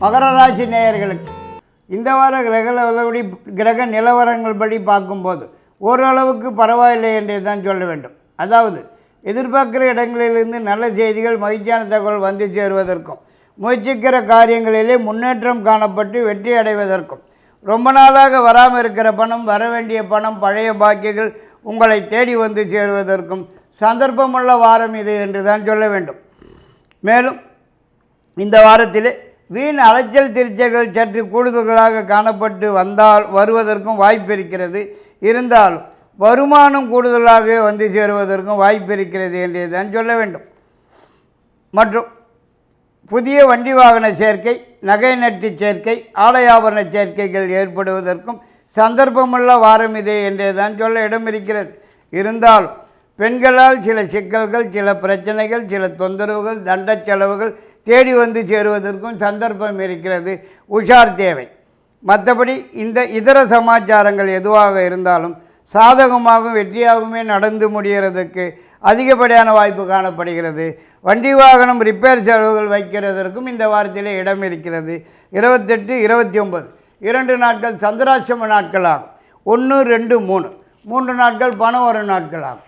மகர ராசி நேயர்களுக்கு இந்த வார கிரக நிலவரப்படி கிரக நிலவரங்கள் படி பார்க்கும்போது ஓரளவுக்கு பரவாயில்லை என்றே தான் சொல்ல வேண்டும். அதாவது எதிர்பார்க்கிற இடங்களிலிருந்து நல்ல செய்திகள் மகிழ்ச்சியான தகவல் வந்து சேருவதற்கும் முயற்சிக்கிற காரியங்களிலே முன்னேற்றம் காணப்பட்டு வெற்றி அடைவதற்கும் ரொம்ப நாளாக வராமல் இருக்கிற பணம் வர வேண்டிய பணம் பழைய பாக்கியங்கள் உங்களை தேடி வந்து சேருவதற்கும் சந்தர்ப்பமுள்ள வாரம் இது என்று தான் சொல்ல வேண்டும். மேலும் இந்த வாரத்திலே வீண் அலைச்சல் திருச்சல்கள் சற்று கூடுதல்களாக காணப்பட்டு வந்தால் வருவதற்கும் வாய்ப்பு இருக்கிறது. இருந்தாலும் வருமானம் கூடுதலாகவே வந்து சேருவதற்கும் வாய்ப்பு இருக்கிறது தான் சொல்ல வேண்டும். மற்றும் புதிய வண்டி வாகன சேர்க்கை நகை நட்டு சேர்க்கை ஆலயாபரண சேர்க்கைகள் ஏற்படுவதற்கும் சந்தர்ப்பமுள்ள வாரம் இதே என்றே தான் சொல்ல இடம் இருக்கிறது இருந்தாலும் பெண்களால் சில சிக்கல்கள் சில பிரச்சனைகள் சில தொந்தரவுகள் தண்ட செலவுகள் தேடி வந்து சேருவதற்கும் சந்தர்ப்பம் இருக்கிறது. உஷார் தேவை. மற்றபடி இந்த இதர சமாச்சாரங்கள் எதுவாக இருந்தாலும் சாதகமாகவும் வெற்றியாகவுமே நடந்து முடிகிறதுக்கு அதிகப்படியான வாய்ப்பு காணப்படுகிறது. வண்டி வாகனம் ரிப்பேர் செலவுகள் வைக்கிறதற்கும் இந்த வாரத்திலே இடம் இருக்கிறது. இருபத்தெட்டு இருபத்தி ஒன்பது இரண்டு நாட்கள் சந்திராட்சம நாட்கள் ஆகும் ஒன்று ரெண்டு மூணு. மூன்று நாட்கள் பணம் வரும் நாட்கள் ஆகும்